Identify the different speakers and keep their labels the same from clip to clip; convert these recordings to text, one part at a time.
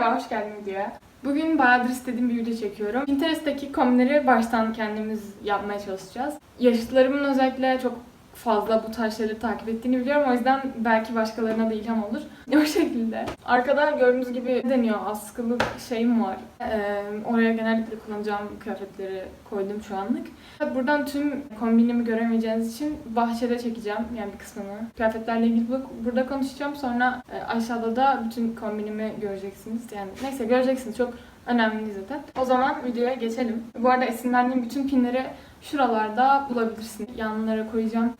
Speaker 1: Merhaba, hoş geldin videoya. Bugün bayağıdır istediğim bir video çekiyorum. Pinterest'teki komleri baştan kendimiz yapmaya çalışacağız. Yaşıtlarımın özellikle çok fazla bu tarz şeyleri takip ettiğini biliyorum. O yüzden belki başkalarına da ilham olur. O şekilde. Arkada gördüğünüz gibi deniyor askılı şeyim var. Ee, oraya genellikle kullanacağım kıyafetleri koydum şu anlık. Buradan tüm kombinimi göremeyeceğiniz için bahçede çekeceğim yani bir kısmını. Kıyafetlerle ilgili bu- burada konuşacağım. Sonra e, aşağıda da bütün kombinimi göreceksiniz. Yani neyse göreceksiniz. Çok önemli zaten. O zaman videoya geçelim. Bu arada esinlendiğim bütün pinleri şuralarda bulabilirsiniz. Yanlara koyacağım.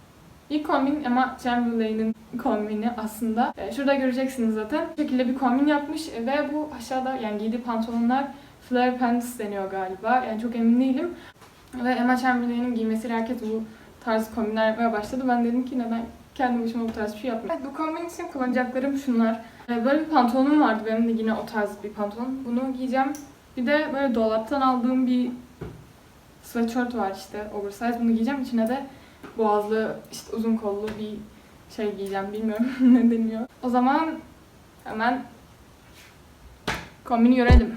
Speaker 1: İlk kombin Emma Chamberlain'in kombini aslında. E, Şurada göreceksiniz zaten. Bu şekilde bir kombin yapmış ve bu aşağıda yani giydiği pantolonlar flare pants deniyor galiba. Yani çok emin değilim. Ve Emma Chamberlain'in giymesiyle herkes bu tarz kombinler yapmaya başladı. Ben dedim ki neden kendi başıma bu tarz bir şey yapmayayım. Evet, bu kombin için kullanacaklarım şunlar. E, Böyle bir pantolonum vardı benim de yine o tarz bir pantolon. Bunu giyeceğim. Bir de böyle dolaptan aldığım bir sweatshirt var işte oversize. Bunu giyeceğim. İçine de boğazlı işte uzun kollu bir şey giyeceğim. Bilmiyorum ne deniyor. O zaman hemen kombini görelim.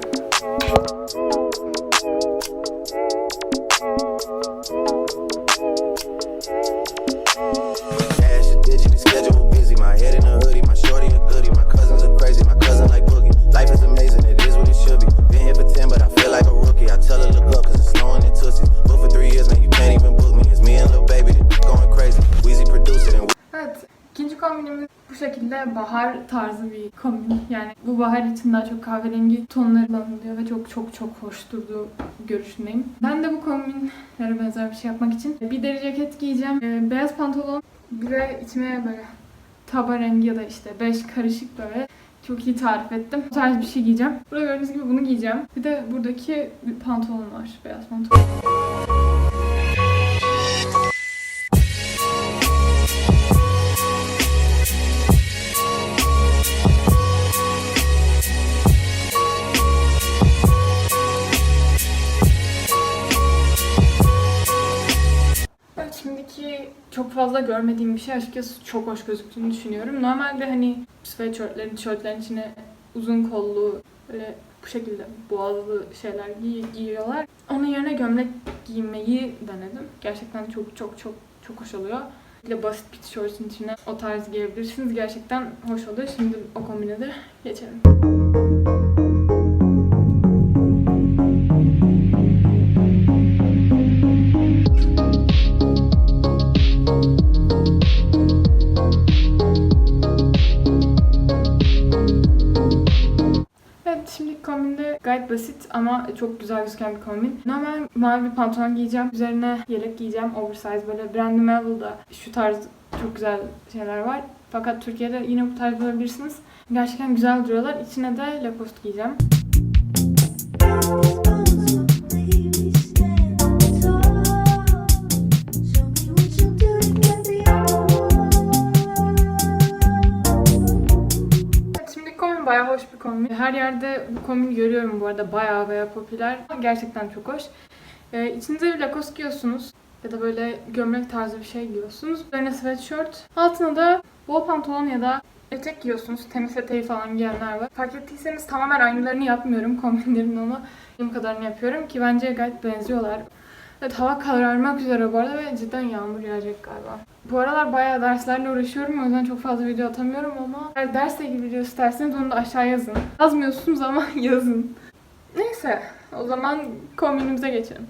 Speaker 1: Kombinimiz bu şekilde bahar tarzı bir kombin. Yani bu bahar için daha çok kahverengi tonları kullanılıyor ve çok çok çok hoş durduğu görüşündeyim. Ben de bu kombinlere benzer bir şey yapmak için bir deri ceket giyeceğim. Ee, beyaz pantolon, bir de içime böyle taba rengi ya da işte beş karışık böyle çok iyi tarif ettim. Bu tarz bir şey giyeceğim. Burada gördüğünüz gibi bunu giyeceğim. Bir de buradaki bir pantolon var. Beyaz pantolon. Fazla görmediğim bir şey açıkçası çok hoş gözüktüğünü düşünüyorum. Normalde hani sweatshirtlerin, tişörtlerin içine uzun kollu böyle bu şekilde boğazlı şeyler giy- giyiyorlar. Onun yerine gömlek giymeyi denedim. Gerçekten çok çok çok çok hoş oluyor. De basit bir tişörtün içine o tarz giyebilirsiniz. Gerçekten hoş oluyor. Şimdi o kombine de geçelim. Ama çok güzel gözüken bir kombin. Normal mavi bir pantolon giyeceğim. Üzerine yelek giyeceğim. Oversize böyle Brandy Melville'da şu tarz çok güzel şeyler var. Fakat Türkiye'de yine bu tarz bulabilirsiniz. Gerçekten güzel duruyorlar. İçine de Lacoste giyeceğim. Hoş bir kombin. Her yerde bu kombini görüyorum bu arada bayağı bayağı popüler. Gerçekten çok hoş. Ee, içinize bir Lacoste giyiyorsunuz. Ya da böyle gömlek tarzı bir şey giyiyorsunuz. Üzerine sweatshirt. Altına da bol pantolon ya da etek giyiyorsunuz. Temiz eteği falan giyenler var. Fark ettiyseniz tamamen aynılarını yapmıyorum kombinlerin ama benim kadarını yapıyorum ki bence gayet benziyorlar. Evet hava kararmak üzere bu arada ve cidden yağmur yağacak galiba. Bu aralar bayağı derslerle uğraşıyorum o yüzden çok fazla video atamıyorum ama eğer dersle ilgili video isterseniz onu da aşağı yazın. Yazmıyorsunuz ama yazın. Neyse o zaman kombinimize geçelim.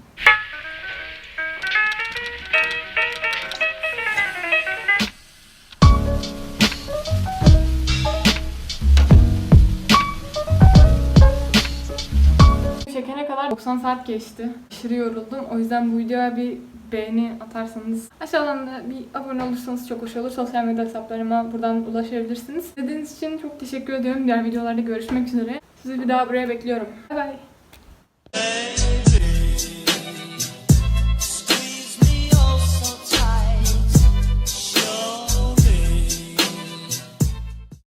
Speaker 1: Çekene kadar 90 saat geçti. Aşırı yoruldum. O yüzden bu videoya bir beğeni atarsanız, aşağıdan da bir abone olursanız çok hoş olur. Sosyal medya hesaplarıma buradan ulaşabilirsiniz. İzlediğiniz için çok teşekkür ediyorum. Diğer videolarda görüşmek üzere. Sizi bir daha buraya bekliyorum. Bay bay.